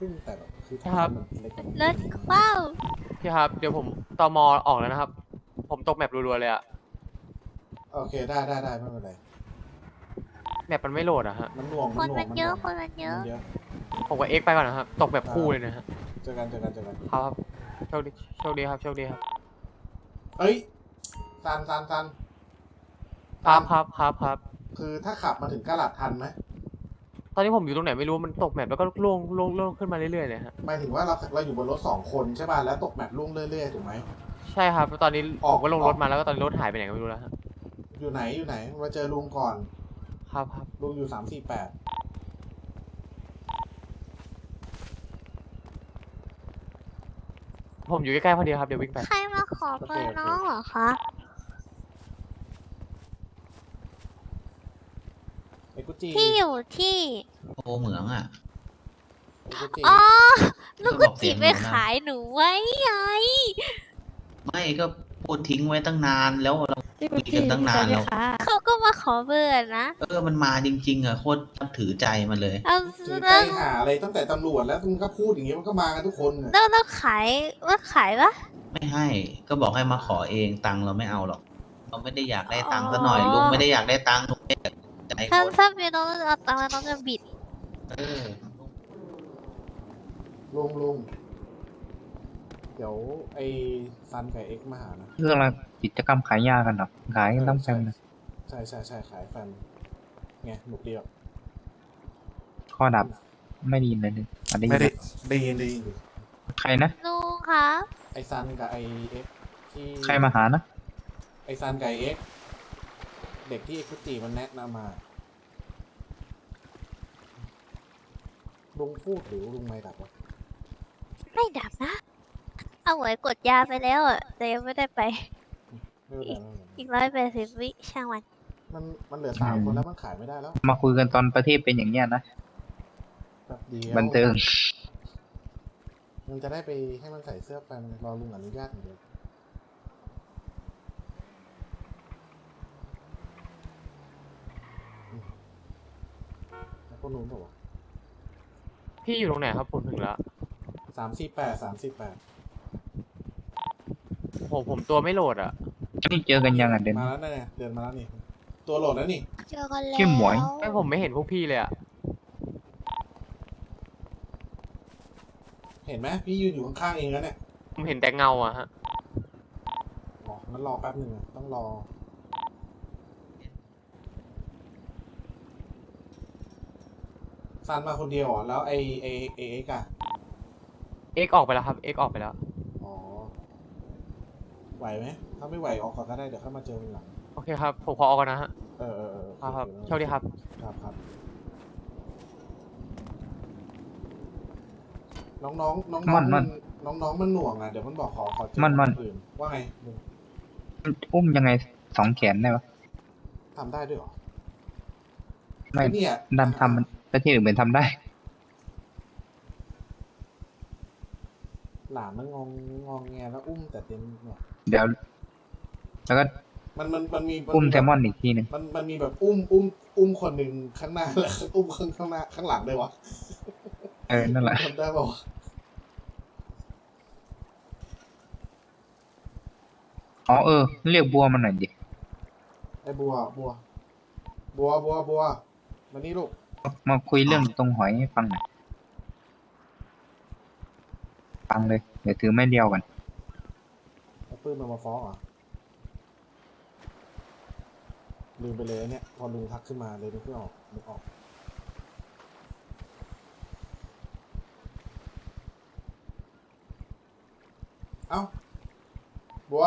ขึ้นแต่แบบคือครับ มันเล็กรถคว้าวพี่ครับ เดี๋ยวผมตอมอออกแล้วนะครับ ผมตกแมปรัวๆเลยอะโอเคได้ได้ได้ไม่เป็นไรแมปมันไม่โหลดอะฮะ มันหน่วงคมันนหน่วมังนเยอะหคนมันเยน่วอะงมันเยอะผมกับเอ็กซ์ไปก่อนนะครับ ตกแบบคู่เลยนะฮะ เจอกันเจอกันเจอกันครับโชคดีโชคดีครับโชคดีครับ เอ้ยซันซันซันครับครับครับครับคือถ้าขับมาถึงกะหลัดทันไหมต อนนี้ผมอยู่ตรงไหนไม่รู้มันตกแมปแล้วก็ล่วงล่วงล่วงขึ้นมาเรื่อยๆเลยฮะหมายถึงว่าเราเราอยู่บนรถสองคนใช่ป่ะแล้วตกแมปลุ่งเรื่อยๆถูกไหม ใช่ครับตอนนี้ออกผมก็ลงออกรถมาแล้วก็ตอนนี้รถหายไปไหนก็ไม่รู้แล้วฮะอยู่ไหนอยู่ไหนมาเจอลุงก่อนครับครับลุงอยู่สามสี่แปดผมอยู่ใกล้ๆพอดีครับเดี๋ยววิ่งไป ใครมาขอเบอร์น้องเหรอคะ ไอ้ กุจีที่อยู่ที่ โอเหมืองอะไอ้กุจีอ๋อลูกกุบอกเสีจิยงไปหนูนะขายหนูไว้ไงไม่ก็พูดทิ้งไว้ตั้งนานแล้วเราคุยกันตั้งนานแล้วเขาก็มาขอเบอร์นะ เออมันมาจริง ๆอะโคตรนับถือใจมันเลยเอาถือใจแล้วหาอะไรตั้งแต่ตำรวจแล้วมึงก็พูดอย่างงี้มันก็มากันทุกคนน่ะแล้วแล้วขายว่าขายปะ ไม่ให้ ก็บอกให้มาขอเองตังค์เราไม่เอาหรอก เราไม่ได้อยากได้ตังค์ซะหน่อยอ๋อ ลุงไม่ได้อยากได้ตังค์ลุงไม่ได้อยาก ใจคถ้านถ้ามีน้องเอาตังค์แล้วน้องจะบิด เออลุงลุงเดี๋ยวไอ้ซันกับเอ็กซ์มาหานะเรื่องอะไรกิจกรรมขายยากันเหรอขายกันต้องแฟมนะใช่ใช่ใช่ขายแฟนไงหนุกดีอะข้อดับไม่ไดีเลยเลยอันนี้ไม่ได้ได้ยินได้ยินใครนะ ลุงครับไอ้ซันกับไอ้เอ็กซ์ที่ใครมาหานะไอ้ซันกับไอ้เอ็กซ์ เด็กที่เอ็กซ์กุจีมันแนะนำมา ลุงพูดหรือลุงไม่ดับวะไม่ดับนะ เอาไว้กดยาไปแล้วอะแต่ยังไม่ได้ไป ไม่เป็นไรไม่เป็นไรอีกร้อยแปดสิบวิช่างมันมันมันเหลือสามคนแล้วมันขายไม่ได้แล้วมาคุยกันตอนประเทศเป็นอย่างเงี้ยนะแบบเดียวบันเทิง มันจะได้ไปให้มันใส่เสื้อแฟนรอลุงอนุญาตอย่างเดียว แล้วก็นู้นบอกว่าพี่อยู่ตรงไหนครับผมถึงแล้วสามสี่แปดสามสี่แปดผมผมตัวไม่โหลดอะนี่เจอกันยังอะเดน มาแล้วเนี่ยเดินมาแล้วนี่ ตัวโหลดแล้วนี่ เจอกันแล้วชื่อหมวย ไม่ผมไม่เห็นพวกพี่เลยอะเห็นไหมพี่ยืนอยู่ข้างๆเองแล้วเนี่ยผมเห็นแต่เงาอะฮะ อ๋องั้นรอแป๊บหนึ่งอะต้องรอ ซันมาคนเดียวเหรอแล้วไอไอไอเอ็กซ์อะเอ็กซ์ออกไปแล้วครับเอ็กซ์ออกไปแล้ว อ๋อ ไหวไหมถ้าไม่ไหวออกก่อนก็ได้เดี๋ยวค่อยมาเจอกันหลัง โอเคครับ ผมขอออกก่อนนะฮะเออเออเออครับครับโอโชคดีครับ ครับครับ น้องน้องน้องม่อนม่อนน้องน้องมันหน่วงอะเดี๋ยวมันบอกขอขอเจอม่อนม่อนอื่นว่าไงลุงอุ้มยังไงสองแขนได้ปะทำได้ด้วยเหรอไม่ เนี่ยดันทำมัน ประเทศอื่นเป็นทำได้ หลานมันงองงองแงแล้วอุ้มแต่เต็มเนี่ยเดี๋ยว แล้วก็มันมันมันมีอุ้มแบบแซลมอนอีกทีหนึ่งมันมันมีแบบอุ้มอุ้มอุ้มคนหนึ่งข้างหน้าแล้วอุ้มข้างข้างหน้าข้างหลังเลยวะเออนั่นแหละทำได้ป่าวะอ๋อเออ เรียกบัวมาหน่อยดิไอ้บัวบัว บัวบัวบัวมานี่ลูก มาคุยเรื่องตรงหอยให้ฟังหน่อยฟังเลย เดี๋ยวถือไม่เดียวกันไอ้ปื้มมันมาฟ้องเหรอลืมไปเลยเนี่ย พอลุงทักขึ้นมาเลยนึกไม่ออกนึกออก เอ้าบัว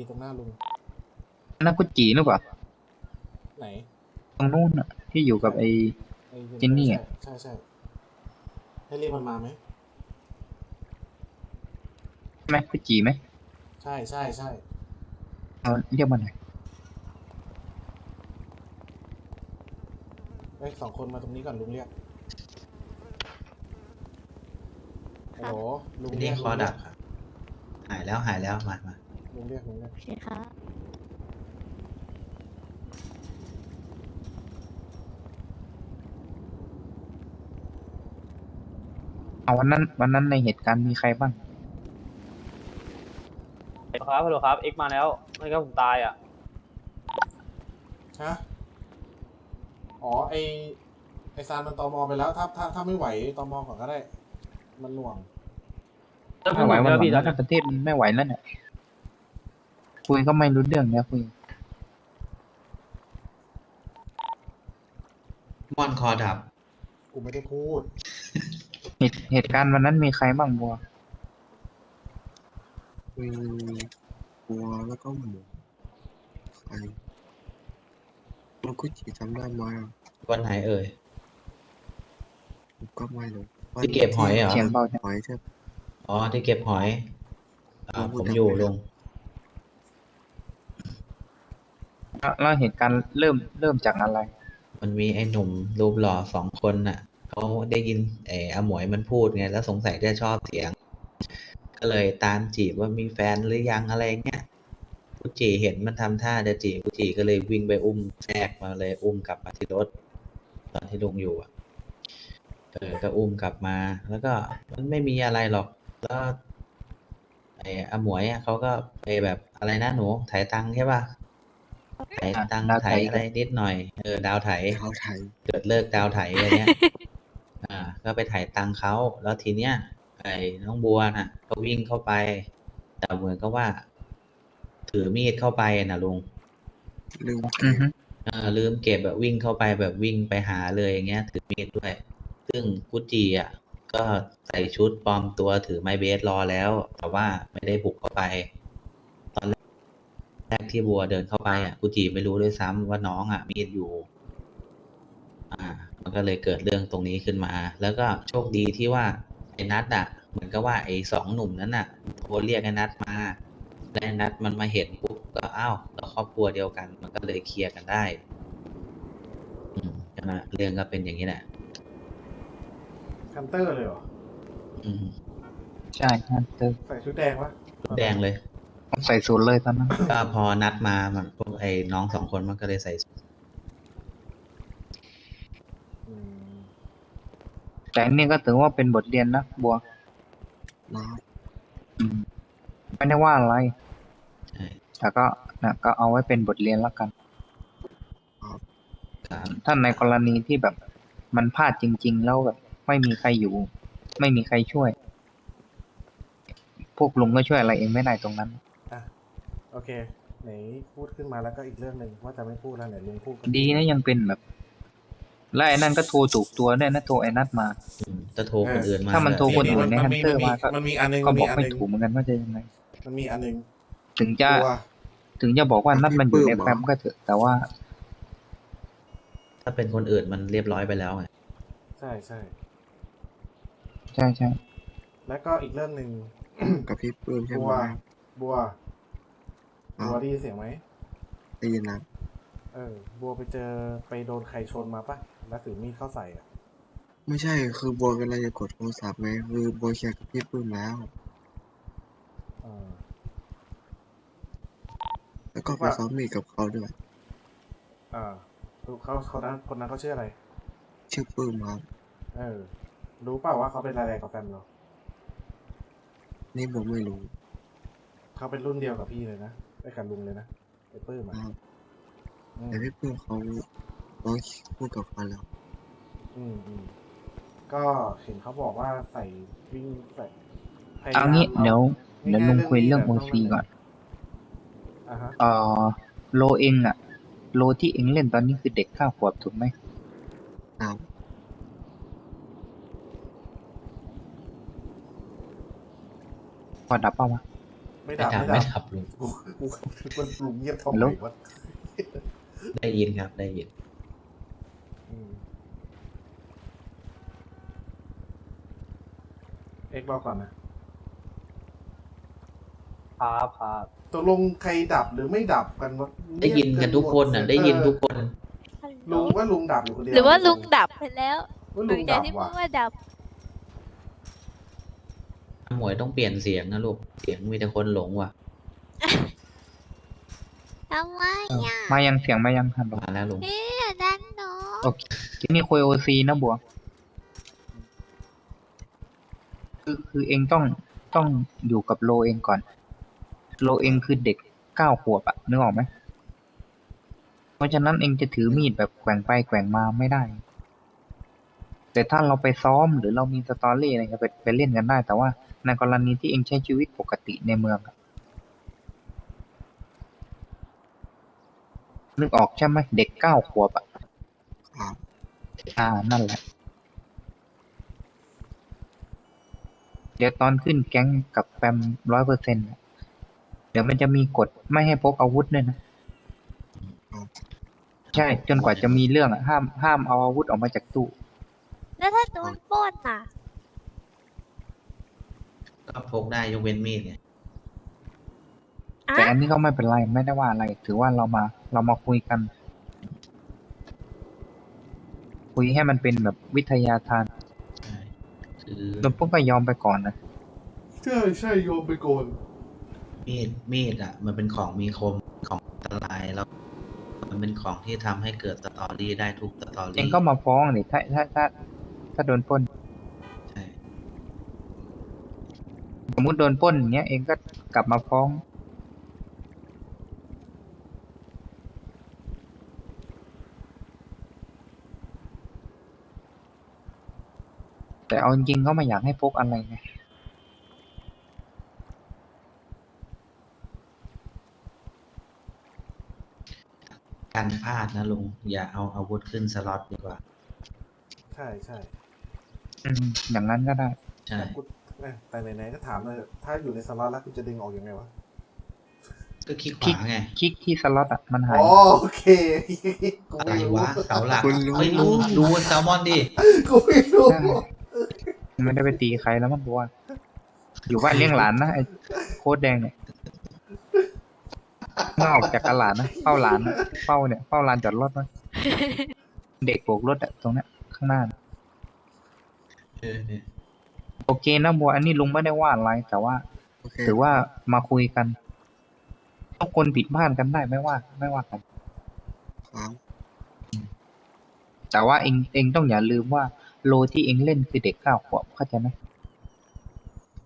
ยืนตรงหน้าลุงนักกุจีหรือเปล่าไหนตรงนู้นน่ะ ที่อยู่กับไอ้ ไอ้จินนี่อะใช่ใช่ให้เรียกมันมาไหม ไหมกุจีไหมใช่ใช่ใช่เอาเรียกมาหน่อยเอ้ยสองคนมาตรงนี้ก่อนลุงเรียกฮัลโหลลุงเรีนี่ยกคอลุงเรีดัยบกครับ หายแล้วหายแล้วมามา ลุงเรียกลุงเรียกโอเคค่ะเอาวันนั้นวันนั้นในเหตุการณ์มีใครบ้างครับฮัลโหลครับ เอ็กมาแล้ว ไม่งั้นผมตายอะ ฮะอ๋อไอไอซานมันตอมอไปแล้ว ถ้าถ้าถ้าไม่ไหวตอมอก่อนก็ได้ มันหน่วง ไม่ไหววันหลังพี่แล้วถ้าประเทศมันไม่ไหวแล้วเนี่ย คุยก็ไม่รู้เรื่องเนี่ยคุยม่อนคอดับ กูไม่ได้พูด เหตุเหตุการณ์วันนั้นมีใครบ้างบัว มีวัวแล้วก็หมูไข่แล้วก็จีจำได้ไหมอะวันไหนเอ่ย ผมก็ไม่รู้ที่เก็บหอยเหรอ เสียงเบาจัง หอยใช่อ๋อที่เก็บหอยอ่าผมอยู่ลุง แล้วเหตุการณ์เริ่มเริ่มจากอะไร มันมีไอ้หนุ่มรูปหล่อสองคนน่ะเขาได้ยินไอ้อาหมวยมันพูดไงแล้วสงสัยจะชอบเสียง ก็เลยตามจีบว่ามีแฟนหรือยังอะไรเงี้ยกุจิเห็นมันทำท่าจะจีบกุจิก็เลยวิ่งไปอุ้มแทรกมาเลยอุ้มกลับมาที่รถ ตอนที่ลุงอยู่อะเออก็อุ้มกลับมา แล้วก็มันไม่มีอะไรหรอกแล้วไอ้อาหมวยอะเขาก็ไปแบบอะไรนะหนูถ่ายตังค์ใช่ป่ะ ถ่ายตังค์ดาวไถถ่ายอะไรนิดหน่อย เออดาวไถเท้าไทยเกิดเลิกดาวไถอะไรเงี้ย อ่า ก็ไปถ่ายตังค์เขา แล้วทีเนี้ย ไอ้น้องบัวน่ะ ก็วิ่งเข้าไป แต่เหมือนกับว่า ถือมีดเข้าไปน่ะลุง ลืมอือฮึเออลืมเก็บแบบวิ่งเข้าไปแบบวิ่งไปหาเลยอย่างเงี้ย ถือมีดด้วย ซึ่งกุจจีอะ ก็ใส่ชุดปลอมตัวถือไม้เบสรอแล้ว แต่ว่าไม่ได้บุกเข้าไปตอน แรกที่บัวเดินเข้าไปอะกุจิไม่รู้ด้วยซ้ำว่าน้องอะมีดอยู่ อ่า มันก็เลยเกิดเรื่องตรงนี้ขึ้นมา แล้วก็โชคดีที่ว่าไอ้นัดอะ เหมือนกับว่าไอ้สองหนุ่มนั้นอะโทรเรียกไอ้นัดมา และไอ้นัดมันมาเห็นปุ๊บก็อ้าวเราครอบครัวเดียวกัน มันก็เลยเคลียร์กันได้ อืมใช่ไหมเรื่องก็เป็นอย่างนี้แหละ คันเตอร์เลยเหรออืมใช่ครับเติมใส่ชุดแดงวะ แดงเลย ใส่สูตรเลยตอนนั้น ก็พอนัดมามันพวกไอ้น้องสองคนมันก็เลยใส่อืมแต่อันนี่ก็ถือว่าเป็นบทเรียนนะบัวนะอืมไม่ได้ว่าอะไร ใช่แต่ก็นะก็เอาไว้เป็นบทเรียนแล้วกัน ครับถ้าในกรณีที่แบบมันพลาดจริง ๆ แล้วแบบ ไม่มีใครอยู่ ไม่มีใครช่วย พวกลุงก็ช่วยอะไรเองไม่ได้ตรงนั้นอะ โอเค ไหนพูดขึ้นมาแล้วก็อีกเรื่องหนึ่งว่าจะไม่พูดแล้วไหนลุงพูดกันดีนะยังเป็นแบบแล้วไอ้นั่นก็โทรถูกตัวด้วยนะโทรไอ้นัดมาอืมจะโทรคนอื่นมาถ้ามันโทรคนอื่นในมัฮันมีเตอร์มาก็มันมีอันหนึงก็มันบมีอกอันไม่หนึงถูกเหมือนกันว่าจะยังไง มันมีอันหนึงถึงจะตัวถึงจะบอกว่านัดมันอยู่ในแฟ้มก็เถอะ แต่ว่า ถ้าเป็นคนอื่นมันเรียบร้อยไปแล้วไงใช่ใช่ใช่ใช่แล้วก็อีกเรื่องหนึ่งกับพี่ปื้มใช่บัไหวมบัวครั บบัวได้ยินเสียงไหมได้ยินนะเออ บัวไปเจอไปโดนใครชนมาปะแล้วถือมีดเข้าใส่อะ ไม่ใช่คือบัวกำลังจะกดโทรศัพท์ไงคือบัวเคลียร์กับพี่ปื้มแล้วเออแล้วก็ไปว่าซ้อมมีดกับเขาด้วย อ่าเขาเขานั้นคนนั้นเขาชื่ออะไร ชื่อปื้มครับ เออ รู้เปล่าว่าเขาเป็นอะไรกับแฟนเรานี่ผมไม่รู้ เขาเป็นรุ่นเดียวกับพี่เลยนะ ไปกับลุงเลยนะไอ้ปื้มคอะรับอืมแต่พี่ปื้มเขาร้องพูดกับเขาแล้วอืมอืมก็เห็นเขาบอกว่าใส่วิ่งใส่พยยเอามงี้เดี๋ยวอาเดี๋ยวลุงคุยเรื่องโอง่ายๆซีก่อนอ่าฮะเอ่อโลเองอะโลที่เองเล่นตอนนี้คือเด็กข้าขวบถูกไหมครับพอดับเปล่าวะ ไม่ไม่ดับดับไม่ไม่ดับดับลุงกูกูมันลุงเงียบทำฮัลไมโหลวะได้ยินครับได้ยินอืมเอ็กซ์บอกก่อนนะครับครับตกลงใครดับหรือไม่ดับกันวะได้ยินกันทุกคนน่ะ ได้ยินทุกคนลุงว่าลุงดับอยู่คนเดียวหรือว่าลุงดับไปแล้วว่าหลุรืงออย่าดังบที่พูว่ะดว่าดับ หมวยต้องเปลี่ยนเสียงนะลูก เสียงมีแต่คนหลงว่ะ ทำไมอะมายังเสียงมายังฮัลโหลมาแล้วลุง พี่อย่าดันหนูโอเคทีนี้คุยโอซีนะบัว คือคือเองต้องต้องอยู่กับโลเองก่อน โลเองคือเด็กเก้าขวบอะนึกออกไหม เพราะฉะนั้นเองจะถือมีดแบบแกว่งไปแกว่งมาไม่ได้ แต่ถ้าเราไปซ้อมหรือเรามีสตอรี่อะไรก็ไปไปเล่นกันได้ แต่ว่าในกรณีที่เองใช้ชีวิตปกติในเมืองอะนึกออกใช่ไหมเด็กเก้าขวบอะครับอ่านั่นแหละ เดี๋ยวตอนขึ้นแก๊งกับแฟมร้อยเปอร์เซ็นต์เดี๋ยวมันจะมีกฎไม่ให้พกอาวุธด้วยนะ ใช่ จนกว่าจะมีเรื่องอะห้ามห้ามเอาอาวุธออกมาจากตู้แล้วถ้าโด นปล้นอะ ก็พกได้ยกเว้นมีดไงอะแต่อันนี้ก็ไม่เป็นไรไม่ได้ว่าอะไร ถือว่าเรามาเรามาคุยกัน คุยให้มันเป็นแบบวิทยาทานใช่คือแล้วพวกก็ยอมไปก่อนนะใช่ใช่โยมไปโกนมีดมีดอะ มันเป็นของมีคมของอันตรายแล้ว มันเป็นของที่ทำให้เกิดสตอรี่ได้ทุกสตอรี่เองก็มาฟ้องนี่ถ้าถ้าถ้าถ้าโดนปล้น ใช่ ส มมติโดนปล้นอย่างเงี้ยเองก็กลับมาฟ้อง แต่เอาจริงๆก็ไม่อยากให้พกอะไรไงการพลาดนะลุงอย่าเอาอาวุธขึ้นสล็อตดีกว่า ใช่ใช่อืมอย่างนั้นก็ได้ ใช่ แต่กูเอ้ย แต่ไหนๆก็ถามเลยถ้าอยู่ในสล็อตแล้วกูจะดึงออกยังไงวะก็คลิกขคลิกวาไงคลิกที่สล็อตอะมันหายอ๋อโอเคกูอะไรไม่รู้วะเสาหลักคุณรู้เฮ้ยลุงดูแซลมอนดิกูไม่รู้ใช่ไม่ได้ไปตีใครแล้วมั้งบัวอยู่บ้านเลี้ยงหลานนะไอ้โค้ดแดงเนี่ยเมื่อออกจากกระหลานนะเฝ้าหลานนะเฝ้าเนี่ยเฝ้าลานจอดรถนะเด็กโบกรถอะตรงเนี้ยข้างหน้าน่ะเออเนี่ย โอเคนะบัว อันนี้ลุงไม่ได้ว่าอะไร แต่ว่า โอเคถือว่ามาคุยกันทุกคนผิดพลาดกันได้ไม่ว่า ไม่ว่ากัน ครับแต่ว่าเองเองต้องอย่าลืมว่าโลที่เองเล่นคือเด็กเก้าขวบเข้าใจไหม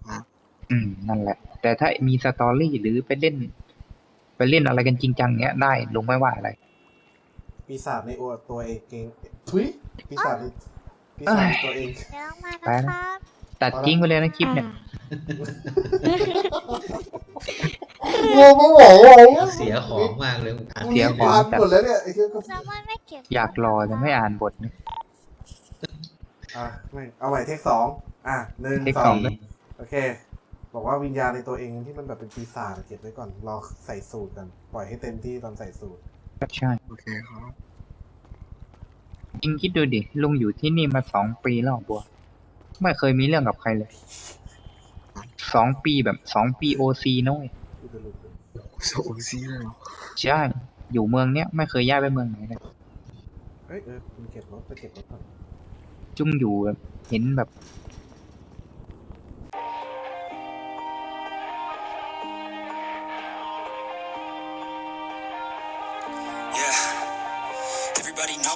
ครับอืม นั่นแหละ แต่ถ้ามีสตอรี่หรือไปเล่น ไปเล่นอะไรกันจริงจังเนี้ยได้ลุงไม่ว่าอะไร ปีศาจในตัวตัวเองเองทุยปีศาจในปีศาจในตัวเอง เดี๋ยวมาไปนะนะครับ ตัดทิ้งไปเลยนะคลิปเนี่ยโง่ไม่ไหวเลยเสียของมากเลยอะเสียของ อ่านหมดแล้วเนี่ยไอ้เหี้ยก็แซลมอนไม่เก็บอยากรอแต่ไม่อ่านบทเนี่ย อะไม่เอาใหม่เทคสองอะหนึ่งเทคสสอองงโอเค บอกว่าวิญญาณในตัวเองที่มันแบบเป็นปีศาจเก็บไว้ก่อนรอใส่สูตรกันปล่อยให้เต็มที่ตอนใส่สูตร ใช่โอเคครับ จริงคิดดูดิลุงอยู่ที่นี่มาสองปีแล้วบัว ไม่เคยมีเรื่องกับใครเลย สองปีแบบสองปีโอซีน้อยที่จะหลุดเลยโซซีเลยเหรอใช่ อยู่เมืองเนี้ยไม่เคยย้ายไปเมืองไหนเลย เอ้ยเออคุณเก็บรถไปเก็บรถก่อน จุ้งอยู่แบบเห็นแบบ